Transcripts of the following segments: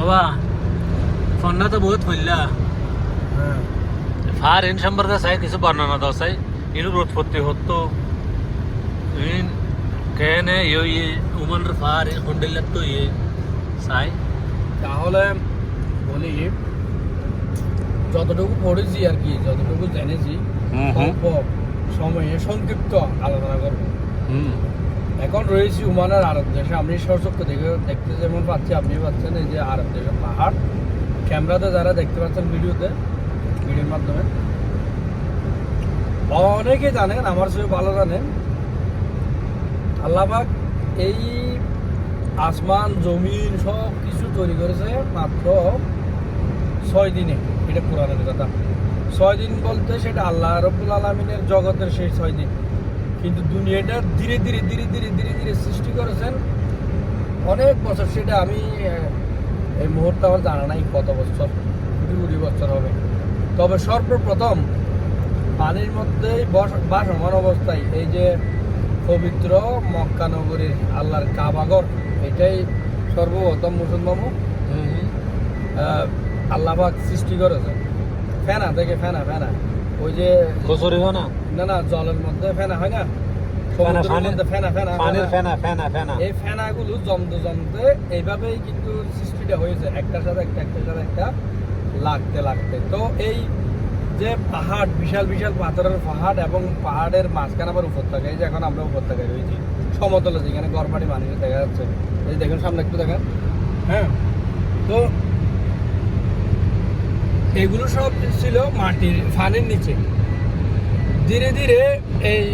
বাবা ফন্না বহুত ফুললা fur in সম্পর্কে চাই কিছু বর্ণনা দাও চাই ইন রোধপত্তি হতো ইন কেনে ইয়ে ইয়ে উমন ফার হন্ডেলার তো চাই তাহলে বলি যতটুকু পড়েছি আর কি যতটুকু জেনেছি সংক্ষিপ্ত আলোচনা করব এখন রয়েছি উমানের আরব দেশে। আমি সচক্ষে দেখে দেখতে যেমন পাচ্ছি আপনি পাচ্ছেন এই যে আরব দেশের পাহাড়। ক্যামেরাতে যারা দেখতে পাচ্ছেন ভিডিওতে, ভিডিওর মাধ্যমে। অনেকে জানেন, আমার চেয়ে ভালো জানেন আল্লাহবাক এই আসমান, জমিন সব কিছু তৈরি করেছে মাত্র ছয় দিনে। এটা কোরআনের কথা। ছয় দিন বলতে সেটা আল্লাহ রব্বুল আলমিনের জগতের সেই ছয় দিন। কিন্তু দুনিয়াটা ধীরে ধীরে ধীরে ধীরে ধীরে ধীরে সৃষ্টি করেছেন। অনেক বছর সেটা আমি এই মুহূর্তে আমার জানা নাই কত বছর কুড়ি কুড়ি বছর হবে। তবে সর্বপ্রথম পানির মধ্যেই বস- বাসমান অবস্থায় এই যে পবিত্র মক্কা নগরীর আল্লাহর কাবাগর এটাই সর্বপ্রথম মুসলমান আল্লাহবাক সৃষ্টি করেছেন ফেনা থেকে ফেনা ফেনা। ওই যে কচুরি হয় না? না না জলের মধ্যে ফেনা হয় না? এই ফেনাগুলো জমতে জমতে এইভাবেই কিন্তু সৃষ্টিটা হয়েছে একটার সাথে একটা একটার সাথে একটা লাগতে লাগতে। তো এই যে পাহাড় বিশাল বিশাল পাথরের পাহাড় এবং পাহাড়ের মাঝখানে আবার উপত্যকা এই যে এখন আমরা উপত্যকায় রয়েছি সমতলে যেখানে গড়বাড়ি মানুষ দেখা যাচ্ছে। এই দেখুন সামনে একটু দেখেন। হ্যাঁ? তো এগুলো সব ছিল মাটির ফানের নিচে। ধীরে ধীরে এই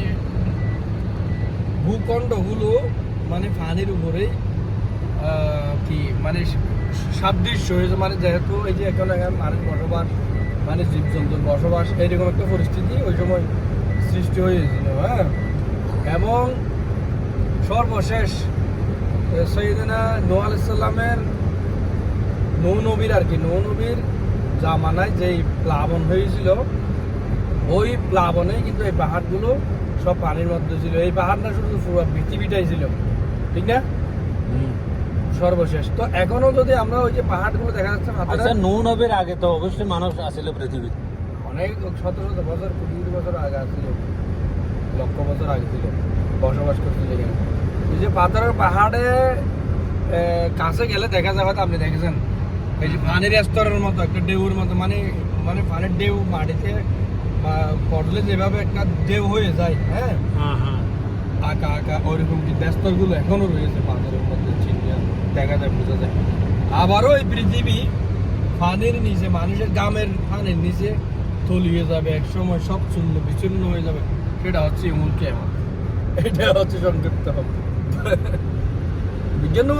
ভূখণ্ডগুলো মানে পানির উপরেই কি মানে সাদৃশ্য হয়েছে। মানে যেহেতু এই যে এখন মানুষ বসবাস মানে জীবজন্তুর বসবাস এইরকম একটা পরিস্থিতি ওই সময় সৃষ্টি হয়েছিল হ্যাঁ? এবং সর্বশেষ সৈয়দিনা নোয়া আলাইসাল্লামের নৌনবীর আর কি, নৌ নবীর জামানায় যেই প্লাবন হয়েছিল ওই প্লাবনেই কিন্তু এই পাহাড়গুলো সব পানির মধ্যে ছিল। এই পাহাড় না শুধু পুরো পৃথিবীটাই ছিল। ঠিক না? সর্বশেষ। তো এখনও যদি আমরা ওই যে পাহাড়গুলো দেখা যাচ্ছে আচ্ছা নৌ নবীর আগে তো অবশ্যই মানুষ আসলে পৃথিবী অনেক শত শত বছর কোটি কোটি বছর আগে ছিল লক্ষ বছর আগে ছিল। বসবাস করছিল এখানে। এই যে পাথরের পাহাড়ে কাছে গেলে দেখা যায় হয়তো আপনি দেখেছেন। এই যে পানির স্তরের মতো একটা ঢেউর মতো মানে মানে পানির ঢেউ মাটিতে পড়লে যেভাবে একটা ঢেউ হয়ে যায় হ্যাঁ? হ্যাঁ হ্যাঁ। আঁকা আঁকা ওইরকম যে স্তরগুলো এখনও রয়েছে পাথরের মধ্যে? চিহ্ন দেখা যায় বোঝা যায় আবারও এই পৃথিবী পানির নিচে মানুষের গ্রামের পানির নিচে তলিয়ে যাবে এক সময় সব চূর্ণ বিচ্ছিন্ন হয়ে যাবে। সেটা হচ্ছে এমন কেমন এটা হচ্ছে সংক্ষিপ্ত বিজ্ঞান